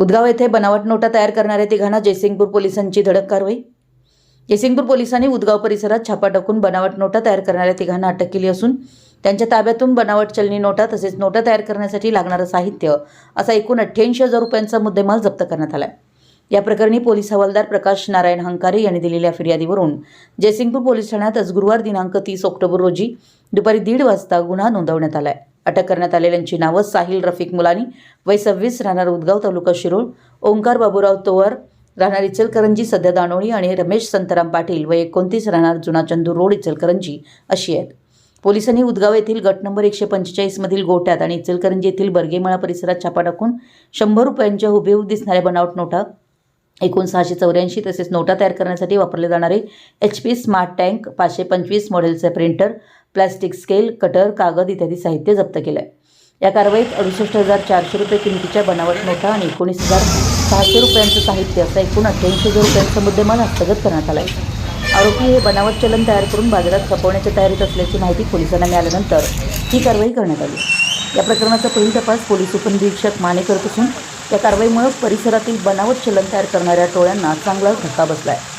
उदगाव येथे बनावट नोटा तयार करणाऱ्या तिघांना जयसिंगपूर पोलिसांची धडक कारवाई. जयसिंगपूर पोलिसांनी उदगाव परिसरात छापा टाकून बनावट नोटा तयार करणाऱ्या तिघांना अटक केली असून त्यांच्या ताब्यातून बनावट चलनी नोटा तसेच नोटा तयार करण्यासाठी लागणारं साहित्य असा एकूण अठ्ठ्याऐंशी हजार रुपयांचा मुद्देमाल जप्त करण्यात आला या प्रकरणी पोलीस हवालदार प्रकाश नारायण हंकारे यांनी दिलेल्या फिर्यादीवरून जयसिंगपूर पोलीस ठाण्यात आज गुरुवार दिनांक तीस ऑक्टोबर रोजी दुपारी दीड वाजता गुन्हा नोंदवण्यात आलाय. अटक करण्यात आलेल्यांची नावं साहिल रफिक मुलानी वय सव्वीस राहणार उदगाव तालुका शिरोळ ओंकार बाबूराव तोवर राहणार इचलकरंजी सध्या दानोळी आणि रमेश संतराम पाटील व एकोणतीस राहणार जुना चंदूर रोड इचलकरंजी अशी आहेत. पोलिसांनी उदगाव येथील गट नंबर एकशे पंचेचाळीसमधील गोट्यात आणि इचलकरंजी येथील बर्गेमाळा परिसरात छापा टाकून शंभर रुपयांच्या हुबेहूब दिसणाऱ्या बनावट नोटा एकूण सहाशे चौऱ्याऐंशी तसेच नोटा तयार करण्यासाठी वापरले जाणारे एच पी स्मार्ट टँक पाचशे पंचवीस मॉडेलचे प्रिंटर प्लॅस्टिक स्केल कटर कागद इत्यादी साहित्य जप्त केलं आहे या कारवाईत अडुसष्ट हजार चारशे रुपये किमतीच्या बनावट नोटा आणि एकोणीस हजार सहाशे रुपयांचं साहित्य असं एकूण अठ्ठ्याऐंशी हजार रुपयांचा मुद्देमाल हस्तगत करण्यात आला आहे आरोपी हे बनावट चलन तयार करून बाजारात खपवण्याच्या तयारीत असल्याची माहिती पोलिसांना मिळाल्यानंतर ही कारवाई करण्यात आली. या प्रकरणाचा पुढील तपास पोलीस उपनिरीक्षक माने करत असून या कारवाईमुळे परिसरातील बनावट चलन तयार करणाऱ्या टोळ्यांना चांगलाच धक्का बसला आहे